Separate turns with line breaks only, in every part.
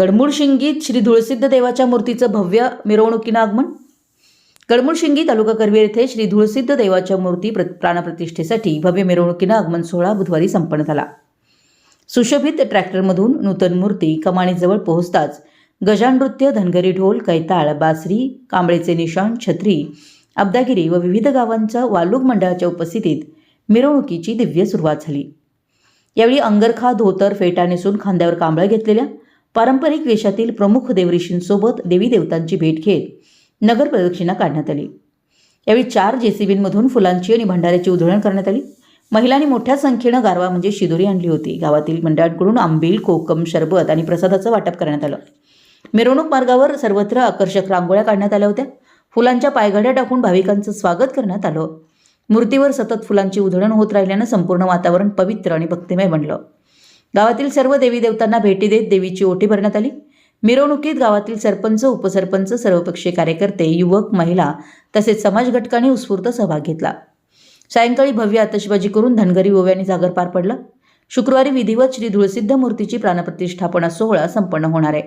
गडमुडशिंगीत श्री धुळसिद्ध देवाच्या मूर्तीचं भव्य मिरवणुकीनं आगमन गडमूळशिंगी तालुका करवीर येथे श्री धुळसिद्ध देवाच्या मूर्ती प्र- प्राणप्रतिष्ठेसाठी भव्य मिरवणुकीनं आगमन सोहळा बुधवारी संपन्न झाला. सुशोभित ट्रॅक्टरमधून नूतन मूर्ती कमाणीजवळ पोहोचताच गजानृत्य धनगरी ढोल कैताळ बासरी कांबळेचे निशाण छत्री अब्दागिरी व विविध गावांच्या वालुक मंडळाच्या उपस्थितीत मिरवणुकीची दिव्य सुरुवात झाली. यावेळी अंगरखा धोतर फेटा नेसून खांद्यावर कांबळ घेतलेल्या पारंपरिक वेशातील प्रमुख देवऋषींसोबत देवी देवतांची भेट घेत नगर प्रदक्षिणा काढण्यात आली. यावेळी चार जेसीबींमधून फुलांची आणि भंडाऱ्याची उधळण करण्यात आली. महिलांनी मोठ्या संख्येनं गारवा म्हणजे शिदोरी आणली होती. गावातील मंडळांकडून आंबील कोकम शरबत आणि प्रसादाचं वाटप करण्यात आलं. मिरवणूक मार्गावर सर्वत्र आकर्षक रांगोळ्या काढण्यात आल्या होत्या. फुलांच्या पायघड्या टाकून भाविकांचं स्वागत करण्यात आलं. मूर्तीवर सतत फुलांची उधळण होत राहिल्यानं संपूर्ण वातावरण पवित्र आणि भक्तिमय बनलं. गावातील सर्व देवी देवतांना भेटी देत देवीची ओटी भरण्यात आली. मिरवणुकीत गावातील सरपंच उपसरपंच सर्वपक्षीय कार्यकर्ते युवक महिला तसेच समाज घटकांनी उत्स्फूर्त सहभाग घेतला. सायंकाळी भव्य आतषबाजी करून धनगरी ओव्याने जागर पार पडला. शुक्रवारी विधिवत श्री धुळसिद्ध मूर्तीची प्राणप्रतिष्ठापना सोहळा संपन्न होणार आहे.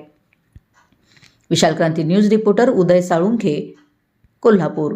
Vishal Kranti news reporter Uday Salunkhe Kolhapur.